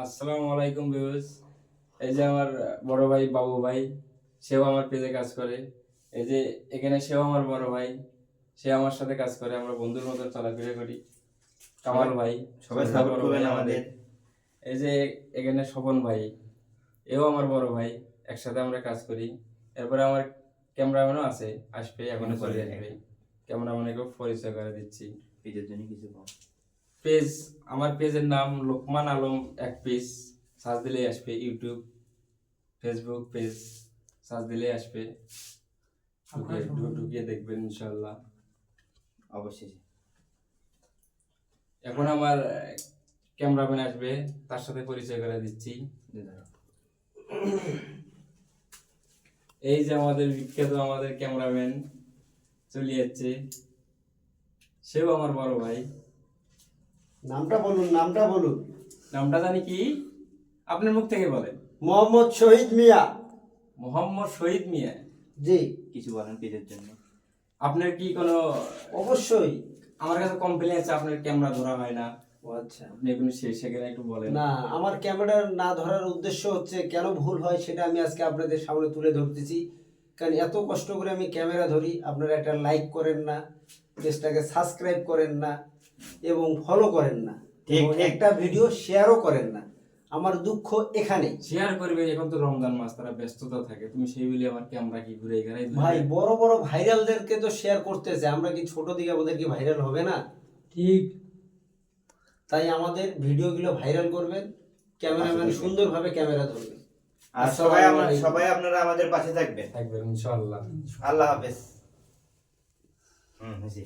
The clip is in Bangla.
আসসালামু আলাইকুম ভিউজ এই যে আমার বড় ভাই বাবু ভাই সেও আমার পেজে কাজ করে। এই যে এখানে সেও আমার বড় ভাই সে আমার সাথে কাজ করে। আমরা বন্ধুর মতো চলাফেরা করি। কামাল ভাই সবাই সাপোর্ট করবেন আমাদের। এই যে এখানে স্বপন ভাই এও আমার বড় ভাই একসাথে আমরা কাজ করি। এরপরে আমার ক্যামেরাম্যানও আছে আসবে এখনও চলে আসবে। ক্যামেরাম্যানকেও পরিচয় করে দিচ্ছি। পেজের জন্য কিছু পেজ আমার পেজের নাম লোকমান আলম এক পেজ সার্চ দিলেই আসবে ইউটিউব ফেসবুক পেজ সার্চ দিলেই আসবে। ঢুকিয়ে দেখবেন ইনশাল্লাহ অবশ্যই এখন আমার ক্যামেরাম্যান আসবে তার সাথে পরিচয় করে দিচ্ছি। এই যে আমাদের বিখ্যাত আমাদের ক্যামেরাম্যান চলে যাচ্ছে সেও আমার বড় ভাই। নামটা বলুন নামটা বলুন। নামটা জানি কি? আপনার মুখ থেকে বলেন। মোহাম্মদ শহীদ মিয়া। মোহাম্মদ শহীদ মিয়া? জি। কিছু বলেন পেজের জন্য। আপনার কি কোনো অবশ্যই। আমার কাছে কমপ্লেন আছে আপনার ক্যামেরা ধরা হয় না। ও আচ্ছা। আপনি সে সেখানে একটু বলেন। না আমার ক্যামেরা না ধরার উদ্দেশ্য হচ্ছে কেন ভুল হয় সেটা আমি আজকে আপনাদের সামনে তুলে ধরতেছি। কারণ এত কষ্ট করে আমি ক্যামেরা ধরি আপনারা একটা লাইক করেন না পেজটাকে সাবস্ক্রাইব করেন না এবং ফলো করেন না। একটা ভিডিও শেয়ারও করেন না। আমার দুঃখ এখানে শেয়ার করবে এখন তো রমজান মাস তারা ব্যস্ততা থাকে। তুমি সেই বলে আমার ক্যামেরা কি ঘুরে এখানে ভাই বড় বড় ভাইরালদেরকে তো শেয়ার করতে করতেছে। আমরা কি ছোট দিকে আমাদের কি ভাইরাল হবে না? ঠিক। তাই আমাদের ভিডিওগুলো ভাইরাল করবেন। ক্যামেরাম্যান সুন্দরভাবে ক্যামেরা ধরবেন। আর সবাই সবাই আপনারা আমাদের পাশে থাকবেন। থাকবেন ইনশাআল্লাহ। আল্লাহ হাফেজ। হুম জি।